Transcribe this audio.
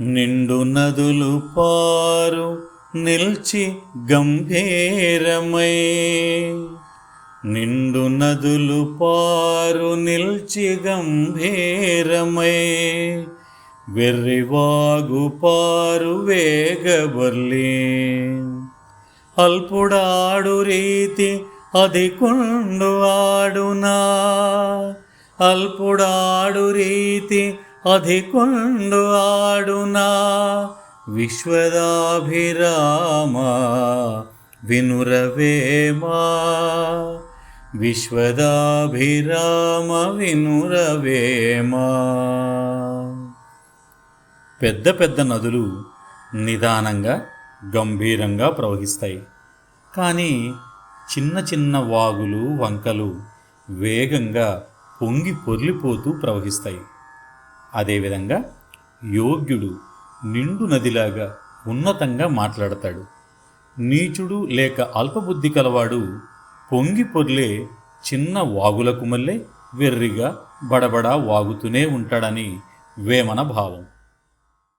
నిండు నదులు పారు నిల్చి గంభీరమై. నిండు నదులు పారు నిల్చి గంభీరమై. వెర్రివాగు పారు వేగబర్లి అల్పుడాడు రీతి అది అధికుండు ఆడునా. అల్పుడాడు రీతి అధికుండు ఆడునా? విశ్వదాభిరామ వినురవేమా విశ్వదాభిరామ వినురవేమా పెద్ద పెద్ద నదులు నిదానంగా గంభీరంగా ప్రవహిస్తాయి. కానీ చిన్న చిన్న వాగులు వంకలు వేగంగా పొంగి పొర్లిపోతూ ప్రవహిస్తాయి. అదేవిధంగా యోగ్యుడు నిండు నదిలాగా ఉన్నతంగా మాట్లాడతాడు. నీచుడు లేక అల్పబుద్ధి కలవాడు పొంగి పొర్లే చిన్న వాగులకు మళ్ళే వెర్రిగా బడబడా వాగుతూనే ఉంటాడని వేమన భావం.